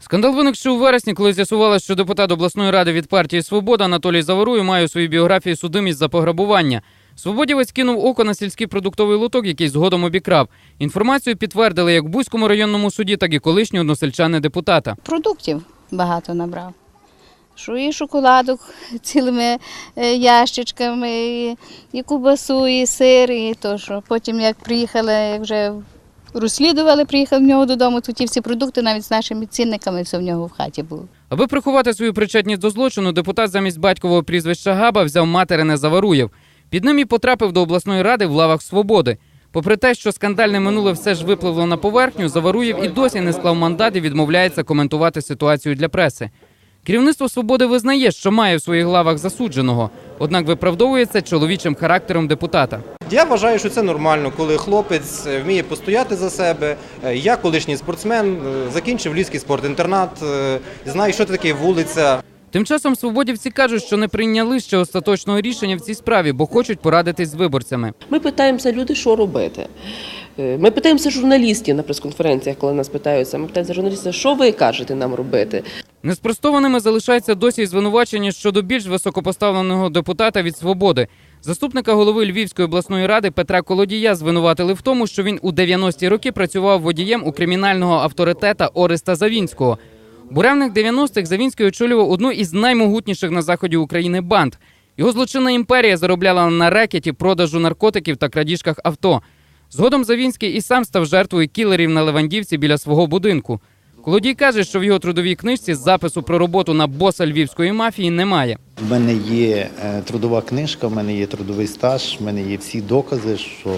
Скандал виник ще у вересні, коли з'ясувалося, що депутат обласної ради від партії Свобода Анатолій Заваруй має у своїй біографії судимість за пограбування. Свободівець кинув око на сільський продуктовий лоток, який згодом обікрав. Інформацію підтвердили як в Бузькому районному суді, так і колишні односельчани депутата. продуктів багато набрав. Що і шоколадок цілими е, ящичками, і кубасу, і сир, і то, що потім, як приїхали, як вже розслідували, приїхав в нього додому, то ті всі продукти навіть з нашими цінниками все в нього в хаті було. Аби приховати свою причетність до злочину, депутат замість батькового прізвища Габа взяв материне Заваруєв. Під ним і потрапив до обласної ради в лавах свободи. Попри те, що скандальне минуле все ж випливло на поверхню, Заваруєв і досі не склав мандат і відмовляється коментувати ситуацію для преси. Керівництво свободи визнає, що має в своїх лавах засудженого, однак виправдовується чоловічим характером депутата. Я вважаю, що це нормально, коли хлопець е, вміє постояти за себе. Е, Я колишній спортсмен, е, закінчив львівський спортінтернат, знаю, що таке вулиця. Тим часом свободівці кажуть, що не прийняли ще остаточного рішення в цій справі, бо хочуть порадитись з виборцями. Ми питаємося люди, що робити. Е, Ми питаємося журналістів на прес-конференціях, коли нас питаються. Ми питаємося журналістів, що ви кажете нам робити. Неспростованими залишається досі звинувачення щодо більш високопоставленого депутата від свободи. Заступника голови Львівської обласної ради Петра Колодія звинуватили в тому, що він у 90-ті роки працював водієм у кримінального авторитета Ореста Завінського. У буремних 90-х Завінський очолював одну із наймогутніших на заході України банд. Його злочинна імперія заробляла на рекеті, продажу наркотиків та крадіжках авто. Згодом Завінський і сам став жертвою кілерів на Левандівці біля свого будинку. Колодій каже, що в його трудовій книжці запису про роботу на боса львівської мафії немає. У мене є е, трудова книжка, в мене є трудовий стаж, в мене є всі докази, що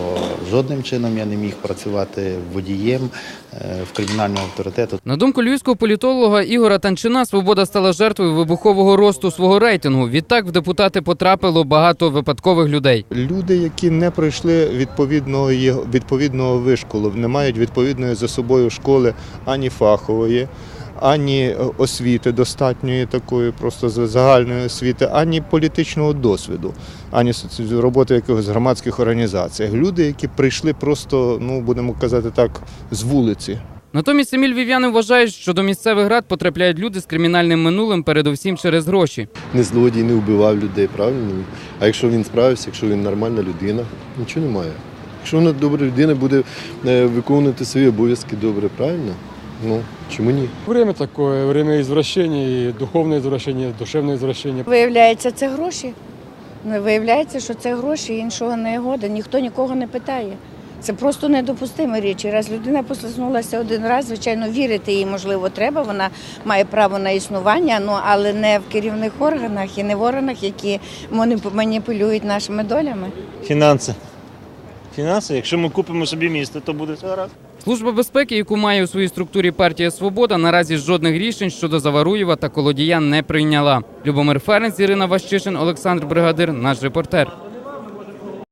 жодним чином я не міг працювати водієм е, в кримінального авторитету. На думку львівського політолога Ігора Танчина, свобода стала жертвою вибухового росту свого рейтингу. Відтак в депутати потрапило багато випадкових людей. Люди, які не пройшли відповідного відповідного вишколу, не мають відповідної за собою школи ані фахової, ані е, освіти достатньої такої, просто за- загальної освіти, ані політичного досвіду, ані роботи в якихось громадських організаціях. Люди, які прийшли просто, ну будемо казати так, з вулиці. Натомість самі львів'яни вважають, що до місцевих рад потрапляють люди з кримінальним минулим, передусім через гроші. не злодій, не вбивав людей, правильно? А якщо він справився, якщо він нормальна людина, нічого немає. Якщо вона добра людина буде е, виконувати свої обов'язки добре, правильно? Ну, чому ні? Время такое, время извращений, и духовное извращение, и душевное извращение. Виявляється, це гроші. Ну, Виявляється, що це гроші, іншого не года. Ніхто нікого не питає. Це просто недопустима річ. І раз людина послизнулася один раз, звичайно, вірити їй можливо треба. Вона має право на існування, ну але не в керівних органах і не в органах, які маніпулюють нашими долями. Фінанси. Фінанси, якщо ми купимо собі місто, то буде все гаразд. Служба безпеки, яку має у своїй структурі партія Свобода, наразі жодних рішень щодо Заваруєва та Колодія не прийняла. Любомир Ференц, Ірина Ващишин, Олександр Бригадир, наш репортер.